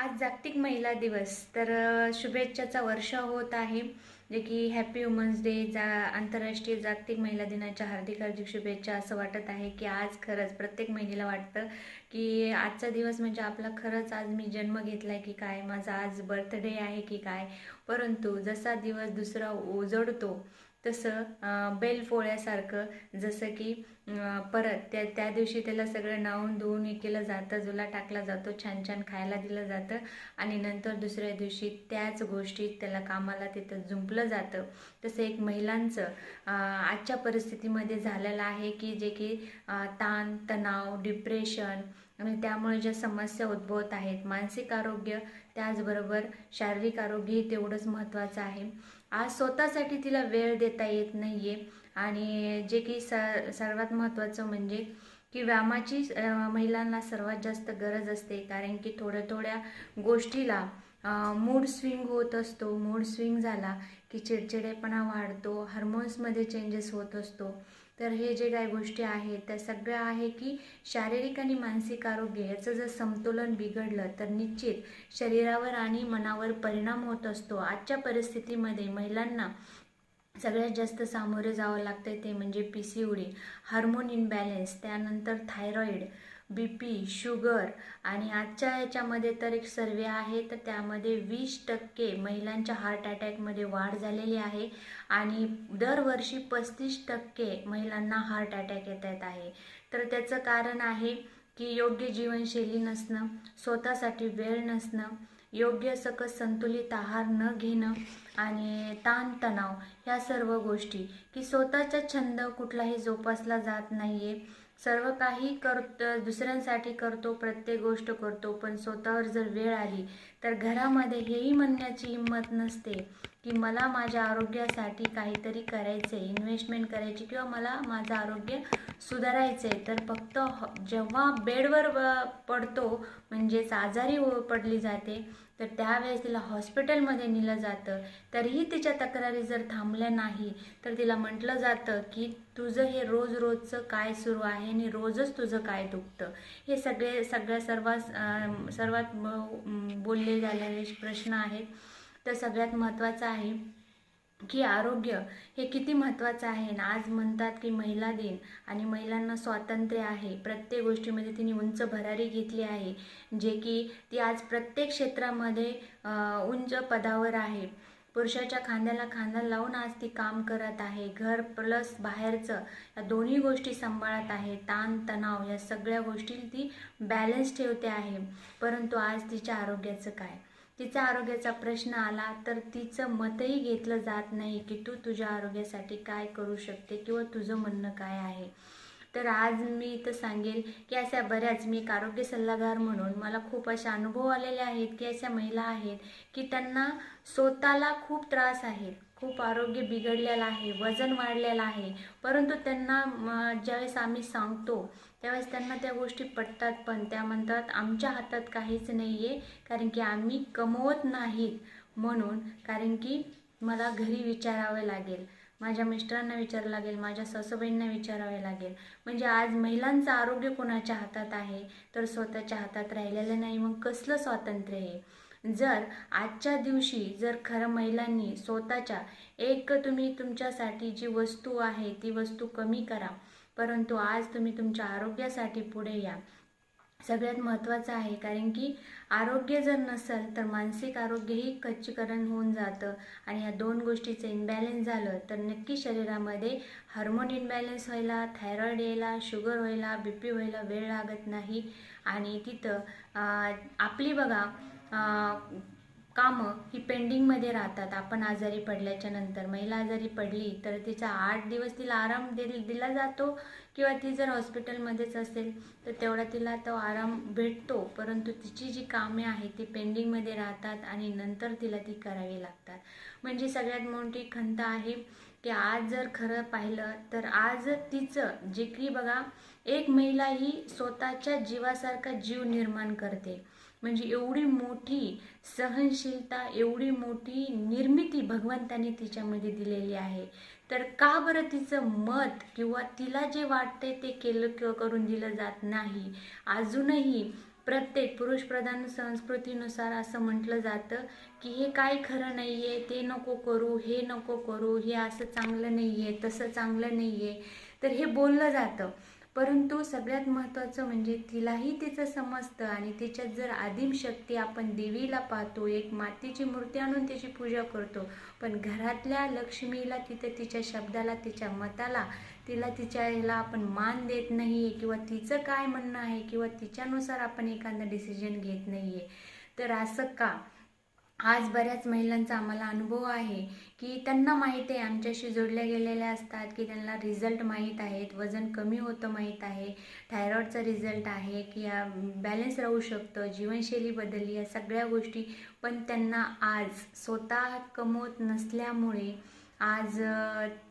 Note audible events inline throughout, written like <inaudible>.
आज जागतिक महिला दिवस. तर शुभेच्छाचा वर्ष होत आहे. जे की हॅपी वुमन्स डे जा आंतरराष्ट्रीय जागतिक महिला दिनाच्या हार्दिक हार्दिक शुभेच्छा. असं वाटत आहे की आज खरंच प्रत्येक महिलेला वाटतं की आजचा दिवस म्हणजे आपला खरंच आज मी जन्म घेतला आहे की काय? माझा आज बर्थडे आहे की काय? परंतु जसा दिवस दुसरा ओजडतो तसं अं, जसं की परत त्या त्या दिवशी त्याला सगळं नावून धुवून हे केलं जातं जुला टाकला जातो छान छान खायला दिलं जातं आणि नंतर दुसऱ्या दिवशी त्याच गोष्टीत त्याला कामाला तिथं जुंपलं जातं. तसं एक महिलांचं आजच्या परिस्थितीमध्ये झालेलं आहे की जे की ताण तणाव डिप्रेशन आणि त्यामुळे ज्या समस्या उद्भवत आहेत मानसिक आरोग्य त्याचबरोबर शारीरिक आरोग्यही तेवढंच महत्त्वाचं आहे. आज स्वतःसाठी तिला वेळ देता येत नाही आहे आणि जे की स सर्वात महत्त्वाचं म्हणजे की व्यायामाची महिलांना सर्वात जास्त गरज असते. कारण की थोड्या थोड्या गोष्टीला मूड स्विंग होत असतो. मूड स्विंग झाला की चिडचिडेपणा वाढतो. हार्मोन्समध्ये चेंजेस होत असतो. तर हे जे काही गोष्टी आहेत त्या सगळ्या आहे की शारीरिक आणि मानसिक आरोग्य याचं जर समतोलन बिघडलं तर निश्चित शरीरावर आणि मनावर परिणाम होत असतो. आजच्या परिस्थितीमध्ये महिलांना सगळ्यात जास्त सामोरे जावं लागतं ते म्हणजे P C O D hormone imbalance त्यानंतर थायरॉईड बी पी शुगर आणि आजच्या याच्यामध्ये तर एक सर्वे आहे तर त्यामध्ये वीस टक्के महिलांच्या हार्ट अटॅकमध्ये वाढ झालेली आहे आणि दरवर्षी पस्तीस टक्के महिलांना हार्ट अटॅक येत आहेत आहे. तर त्याचं कारण आहे की योग्य जीवनशैली नसणं स्वतःसाठी वेळ नसणं योग्य सकस संतुलित आहार न घेणं आणि ताणतणाव ह्या सर्व गोष्टी. की स्वतःचा छंद कुठलाही जोपासला जात नाही आहे सर्व काही करतो दुसऱ्यांसाठी करतो प्रत्येक गोष्ट करतो पण स्वतःवर जर वेळ आली तर घरामध्ये हेही म्हणण्याची हिंमत नसते की मला माझ्या आरोग्यासाठी काहीतरी करायचं आहे इन्व्हेस्टमेंट करायची किंवा मला माझं आरोग्य सुधारायचं आहे तर फक्त ह- जेव्हा बेडवर पडतो म्हणजेच आजारी पडली जाते तर त्यावेळेस तिला हॉस्पिटलमध्ये नेलं जातं. तरीही तिच्या तक्रारी जर थांबल्या नाही तर तिला म्हटलं जातं की तुझं हे रोज रोजचं काय सुरू आहे आणि रोजच तुझं काय दुखतं? हे सगळे सगळ्या सर्वात सर्वात बोलले झालेले प्रश्न आहेत तर सगळ्यात महत्त्वाचं आहे की आरोग्य हे किती महत्त्वाचं आहे ना आज म्हणतात की महिला दिन आणि महिलांना स्वातंत्र्य आहे. प्रत्येक गोष्टीमध्ये तिने उंच भरारी घेतली आहे जे की ती आज प्रत्येक क्षेत्रामध्ये उंच पदावर आहे. पुरुषाच्या खांद्याला खांदा लावून आज ती काम करत आहे. घर प्लस बाहेरचं या दोन्ही गोष्टी सांभाळत आहे. ताण तणाव या सगळ्या गोष्टी ती बॅलन्स ठेवते आहे. परंतु आज तिच्या आरोग्याचं काय? तिचा आरोग्याचा प्रश्न आला तर तिचं मतही घेतलं जात नाही की तू तुझ्या आरोग्यासाठी काय करू शकते किंवा तुझं म्हणणं काय आहे. तर आज मी इथं सांगेल की अशा बऱ्याच मी एक आरोग्य सल्लागार म्हणून मला खूप असे अनुभव आलेले आहेत की अशा महिला आहेत की त्यांना स्वतःला खूप त्रास आहे. खूप आरोग्य बिघडलेलं आहे वजन वाढलेलं आहे. परंतु त्यांना ज्यावेळेस आम्ही सांगतो त्यावेळेस त्यांना त्या गोष्टी पटतात पण त्या म्हणतात आमच्या हातात काहीच नाही आहे कारण की आम्ही कमवत नाहीत म्हणून कारण की मला घरी विचारावे लागेल. माझ्या मिस्टरांना विचारावं लागेल माझ्या सासूबाईंना विचारावे लागेल. म्हणजे आज महिलांचं आरोग्य कोणाच्या हातात आहे? तर स्वतःच्या हातात राहिलेलं नाही. मग कसलं स्वातंत्र्य आहे? जर आजच्या दिवशी जर खरं महिलांनी स्वतःच्या एक तुम्ही तुमच्यासाठी जी वस्तू आहे ती वस्तू कमी करा परंतु आज तुम्ही तुमच्या आरोग्यासाठी पुढे या. सगळ्यात महत्त्वाचं आहे कारण की आरोग्य जर नसेल तर मानसिक आरोग्यही खच्चीकरण होऊन जातं आणि या दोन गोष्टीचं इनबॅलेन्स झालं तर नक्की शरीरामध्ये हार्मोन इनबॅलेन्स व्हायला थायरॉईड यायला शुगर व्हायला बी पी व्हायला वेळ लागत नाही. आणि तिथं आपली बघा कामं ही पेंडिंगमध्ये राहतात. आपण आजारी पडल्याच्या नंतर. महिला आजारी पडली तर तिचा आठ दिवस तिला आराम दिल दिला जातो किंवा ती जर हॉस्पिटलमध्येच असेल तर तेवढा तिला तो आराम भेटतो. परंतु तिची जी कामे आहेत ती पेंडिंगमध्ये राहतात आणि नंतर तिला ती करावी लागतात. म्हणजे सगळ्यात मोठी खंत आहे की आज जर खरं पाहिलं तर आज तिचं जे की बघा एक महिला ही स्वतःच्या जीवासारखा जीव निर्माण करते. म्हणजे एवढी मोठी सहनशीलता एवढी मोठी निर्मिती भगवंताने तिच्यामध्ये दिलेली आहे. तर का बरं तिचं मत किंवा तिला जे वाटतंय ते केलं किंवा करून दिलं जात नाही? अजूनही प्रत्येक पुरुषप्रधान संस्कृतीनुसार असं म्हटलं जातं की हे काय खरं नाही आहे ते नको करू हे नको करू हे असं चांगलं नाही आहे तसं चांगलं नाही आहे तर हे बोललं जातं. परंतु सगळ्यात महत्त्वाचं म्हणजे तिलाही तिचं समजतं आणि तिच्यात जर आदिम शक्ती आपण देवीला पाहतो एक मातीची मूर्ती आणून तिची पूजा करतो पण घरातल्या लक्ष्मीला तिथं तिच्या शब्दाला तिच्या मताला तिला तिच्या ह्याला आपण मान देत नाही आहे किंवा तिचं काय म्हणणं आहे किंवा तिच्यानुसार आपण एखादं डिसिजन घेत नाही आहे तर असं का? आज बऱ्याच महिलांचा आम्हाला अनुभव आहे की त्यांना माहीत आहे आमच्याशी जोडल्या गेलेल्या असतात की त्यांना रिझल्ट माहीत आहेत वजन कमी होतं माहीत आहे थायरॉईडचा रिझल्ट आहे की बॅलन्स राहू शकतं जीवनशैली बदलली या सगळ्या गोष्टी. पण त्यांना आज स्वतः कमवत नसल्यामुळे आज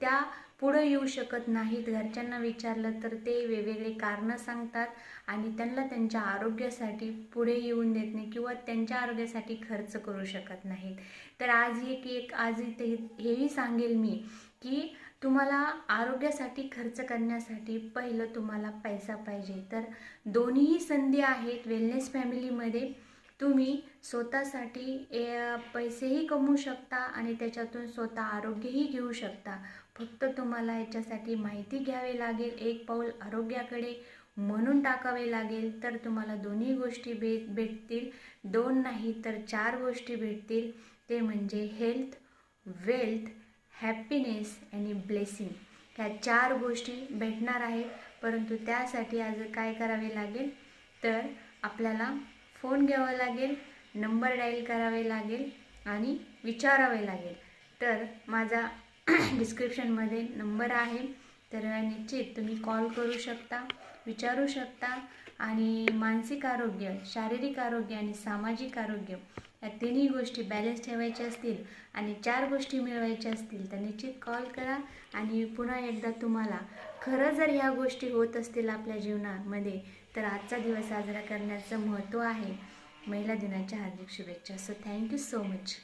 त्या पुढं येऊ शकत नाहीत. घरच्यांना विचारलं तर ते वेगवेगळे कारणं सांगतात आणि त्यांना त्यांच्या आरोग्यासाठी पुढे येऊन देत नाही किंवा त्यांच्या आरोग्यासाठी खर्च करू शकत नाहीत. तर आज एक एक आज ते हेही सांगेल मी की तुम्हाला आरोग्यासाठी खर्च करण्यासाठी पहिलं तुम्हाला पैसा पाहिजे. तर दोन्हीही संधी आहेत. वेलनेस फॅमिलीमध्ये तुम्ही स्वतःसाठी ए- पैसेही कमवू शकता आणि त्याच्यातून स्वतः आरोग्यही घेऊ शकता. फक्त तुम्हाला याच्यासाठी माहिती घ्यावी लागेल एक पाऊल आरोग्याकडे म्हणून टाकावे लागेल तर तुम्हाला दोन्ही गोष्टी भेट भेटतील. दोन नाही तर चार गोष्टी भेटतील. ते म्हणजे हेल्थ वेल्थ हॅपीनेस आणि ब्लेसिंग ह्या चार गोष्टी भेटणार आहेत. परंतु त्यासाठी आज काय करावे लागेल? तर आपल्याला फोन घ्यावा लागेल नंबर डायल करावे लागेल आणि विचारावे लागेल. तर माझा <clears throat> डिस्क्रिप्शनमध्ये नंबर आहे. तर निश्चित तुम्ही कॉल करू शकता विचारू शकता आणि मानसिक आरोग्य शारीरिक आरोग्य आणि सामाजिक आरोग्य या तिन्ही गोष्टी बॅलन्स ठेवायच्या असतील आणि चार गोष्टी मिळवायच्या असतील तर निश्चित कॉल करा आणि पुन्हा एकदा तुम्हाला खरं जर ह्या गोष्टी होत असतील आपल्या जीवनामध्ये तर आजचा दिवस साजरा करण्याचं महत्त्व आहे. महिला दिनाच्या हार्दिक शुभेच्छा. So thank you so much